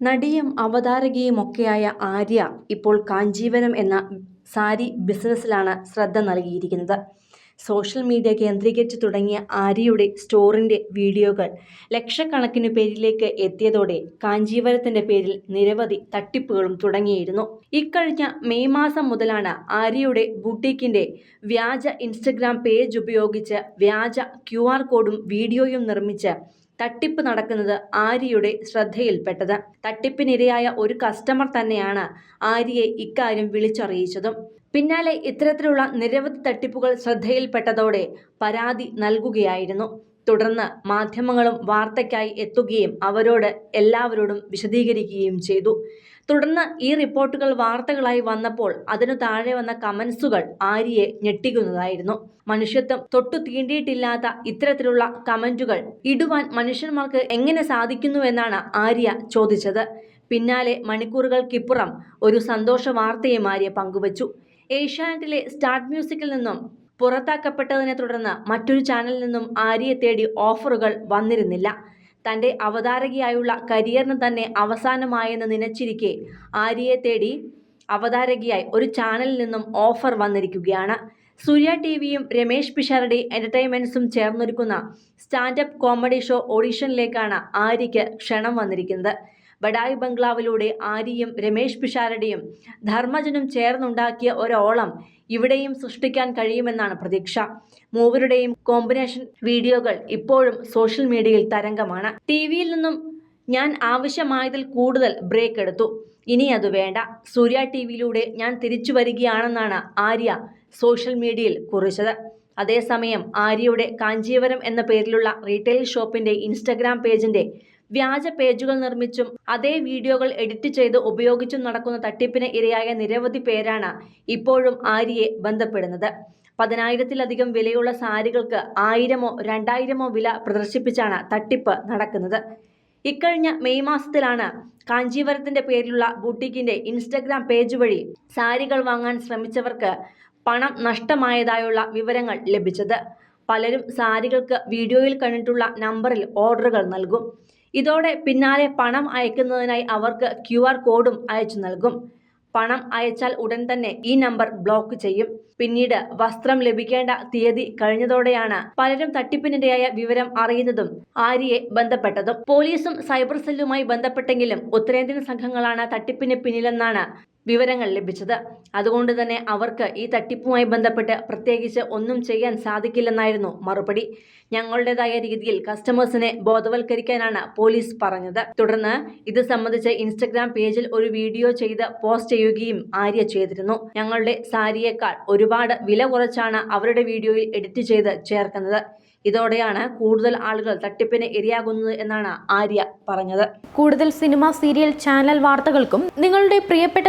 നടിയും അവതാരകയും ഒക്കെയായ ആര്യ ഇപ്പോൾ കാഞ്ചീവനം എന്ന സാരി ബിസിനസ്സിലാണ് ശ്രദ്ധ നൽകിയിരിക്കുന്നത്. സോഷ്യൽ മീഡിയ കേന്ദ്രീകരിച്ച് തുടങ്ങിയ ആര്യയുടെ സ്റ്റോറിന്റെ വീഡിയോകൾ ലക്ഷക്കണക്കിന് പേരിലേക്ക് എത്തിയതോടെ കാഞ്ചീവരത്തിന്റെ പേരിൽ നിരവധി തട്ടിപ്പുകളും തുടങ്ങിയിരുന്നു. ഇക്കഴിഞ്ഞ മെയ് മാസം മുതലാണ് ആര്യയുടെ ബുട്ടീക്കിന്റെ വ്യാജ ഇൻസ്റ്റഗ്രാം പേജ് ഉപയോഗിച്ച് വ്യാജ ക്യു കോഡും വീഡിയോയും നിർമ്മിച്ച് തട്ടിപ്പ് നടക്കുന്നത് ആര്യയുടെ ശ്രദ്ധയിൽപ്പെട്ടത്. തട്ടിപ്പിനിരയായ ഒരു കസ്റ്റമർ തന്നെയാണ് ആര്യയെ ഇക്കാര്യം വിളിച്ചറിയിച്ചതും. പിന്നാലെ ഇത്തരത്തിലുള്ള നിരവധി തട്ടിപ്പുകൾ ശ്രദ്ധയിൽപ്പെട്ടതോടെ പരാതി നൽകുകയായിരുന്നു. തുടർന്ന് മാധ്യമങ്ങളും വാർത്തയ്ക്കായി എത്തുകയും അവരോട് എല്ലാവരോടും വിശദീകരിക്കുകയും ചെയ്തു. തുടർന്ന് ഈ റിപ്പോർട്ടുകൾ വാർത്തകളായി വന്നപ്പോൾ അതിനു താഴെ വന്ന കമൻസുകൾ ആര്യയെ ഞെട്ടിക്കുന്നതായിരുന്നു. മനുഷ്യത്വം തൊട്ടു തീണ്ടിയിട്ടില്ലാത്ത ഇത്തരത്തിലുള്ള കമന്റുകൾ ഇടുവാൻ മനുഷ്യന്മാർക്ക് എങ്ങനെ സാധിക്കുന്നുവെന്നാണ് ആര്യ ചോദിച്ചത്. പിന്നാലെ മണിക്കൂറുകൾക്കിപ്പുറം ഒരു സന്തോഷ വാർത്തയും ആര്യ പങ്കുവച്ചു. ഏഷ്യാനെറ്റിലെ സ്റ്റാർട്ട് മ്യൂസിക്കിൽ നിന്നും പുറത്താക്കപ്പെട്ടതിനെ തുടർന്ന് മറ്റൊരു ചാനലിൽ നിന്നും ആര്യയെ തേടി ഓഫറുകൾ വന്നിരുന്നില്ല. തന്റെ അവതാരകയായുള്ള കരിയറിന് തന്നെ അവസാനമായെന്ന് നനച്ചിരിക്കെ ആര്യയെ തേടി അവതാരകയായി ഒരു ചാനലിൽ നിന്നും ഓഫർ വന്നിരിക്കുകയാണ്. സൂര്യ ടി വിയും രമേശ് പിഷാരടി എന്റർടൈൻമെന്റ്സും ചേർന്നൊരുക്കുന്ന സ്റ്റാൻഡപ്പ് കോമഡി ഷോ ഓഡിഷനിലേക്കാണ് ആര്യയ്ക്ക് ക്ഷണം വന്നിരിക്കുന്നത്. ബഡായി ബംഗ്ലാവിലൂടെ ആര്യയും രമേശ് പിഷാരടിയും ധർമ്മജനും ചേർന്നുണ്ടാക്കിയ ഒരോളം ഇവിടെയും സൃഷ്ടിക്കാൻ കഴിയുമെന്നാണ് പ്രതീക്ഷ. മൂവരുടെയും കോമ്പിനേഷൻ വീഡിയോകൾ ഇപ്പോഴും സോഷ്യൽ മീഡിയയിൽ തരംഗമാണ്. ടി നിന്നും ഞാൻ ആവശ്യമായതിൽ കൂടുതൽ ബ്രേക്ക് എടുത്തു. ഇനി അത് വേണ്ട. സൂര്യ ടി വിയിലൂടെ ഞാൻ തിരിച്ചു വരികയാണെന്നാണ് ആര്യ സോഷ്യൽ മീഡിയയിൽ കുറിച്ചത്. അതേസമയം ആര്യയുടെ കാഞ്ചീവരം എന്ന പേരിലുള്ള റീറ്റെയിൽ ഷോപ്പിന്റെ ഇൻസ്റ്റഗ്രാം പേജിന്റെ വ്യാജ പേജുകൾ നിർമ്മിച്ചും അതേ വീഡിയോകൾ എഡിറ്റ് ചെയ്ത് ഉപയോഗിച്ചും നടക്കുന്ന തട്ടിപ്പിന് ഇരയായ നിരവധി പേരാണ് ഇപ്പോഴും ആര്യയെ ബന്ധപ്പെടുന്നത്. പതിനായിരത്തിലധികം വിലയുള്ള സാരികൾക്ക് ആയിരമോ രണ്ടായിരമോ വില പ്രദർശിപ്പിച്ചാണ് തട്ടിപ്പ് നടക്കുന്നത്. ഇക്കഴിഞ്ഞ മെയ് മാസത്തിലാണ് കാഞ്ചീവരത്തിന്റെ പേരിലുള്ള ബൂട്ടിക്കിന്റെ ഇൻസ്റ്റഗ്രാം പേജ് വഴി സാരികൾ വാങ്ങാൻ ശ്രമിച്ചവർക്ക് പണം നഷ്ടമായതായുള്ള വിവരങ്ങൾ ലഭിച്ചത്. പലരും സാരികൾക്ക് വീഡിയോയിൽ കണ്ടിട്ടുള്ള നമ്പറിൽ ഓർഡറുകൾ നൽകും. ഇതോടെ പിന്നാലെ പണം അയക്കുന്നതിനായി അവർക്ക് ക്യു കോഡും അയച്ചു നൽകും. പണം അയച്ചാൽ ഉടൻ തന്നെ ഈ നമ്പർ ബ്ലോക്ക് ചെയ്യും. പിന്നീട് വസ്ത്രം ലഭിക്കേണ്ട തീയതി കഴിഞ്ഞതോടെയാണ് പലരും തട്ടിപ്പിനിരയായ വിവരം അറിയുന്നതും ആര്യയെ ബന്ധപ്പെട്ടതും. പോലീസും സൈബർ സെല്ലുമായി ബന്ധപ്പെട്ടെങ്കിലും ഉത്തരേന്ത്യൻ സംഘങ്ങളാണ് തട്ടിപ്പിന് പിന്നിലെന്നാണ് വിവരങ്ങൾ ലഭിച്ചത്. അതുകൊണ്ട് തന്നെ അവർക്ക് ഈ തട്ടിപ്പുമായി ബന്ധപ്പെട്ട് പ്രത്യേകിച്ച് ഒന്നും ചെയ്യാൻ സാധിക്കില്ലെന്നായിരുന്നു മറുപടി. ഞങ്ങളുടേതായ രീതിയിൽ കസ്റ്റമേഴ്സിനെ ബോധവൽക്കരിക്കാനാണ് പോലീസ് പറഞ്ഞത്. തുടർന്ന് ഇത് സംബന്ധിച്ച് ഇൻസ്റ്റഗ്രാം പേജിൽ ഒരു വീഡിയോ ചെയ്ത് പോസ്റ്റ് ചെയ്യുകയും ആര്യ ചെയ്തിരുന്നു. ഞങ്ങളുടെ സാരിയേക്കാൾ ഒരുപാട് വില കുറച്ചാണ് അവരുടെ വീഡിയോയിൽ എഡിറ്റ് ചെയ്ത് ചേർക്കുന്നത്. ഇതോടെയാണ് കൂടുതൽ ആളുകൾ തട്ടിപ്പിന് ഇരയാകുന്നത് എന്നാണ് ആര്യ പറഞ്ഞത്. കൂടുതൽ സിനിമ സീരിയൽ ചാനൽ വാർത്തകൾക്കും നിങ്ങളുടെ പ്രിയപ്പെട്ട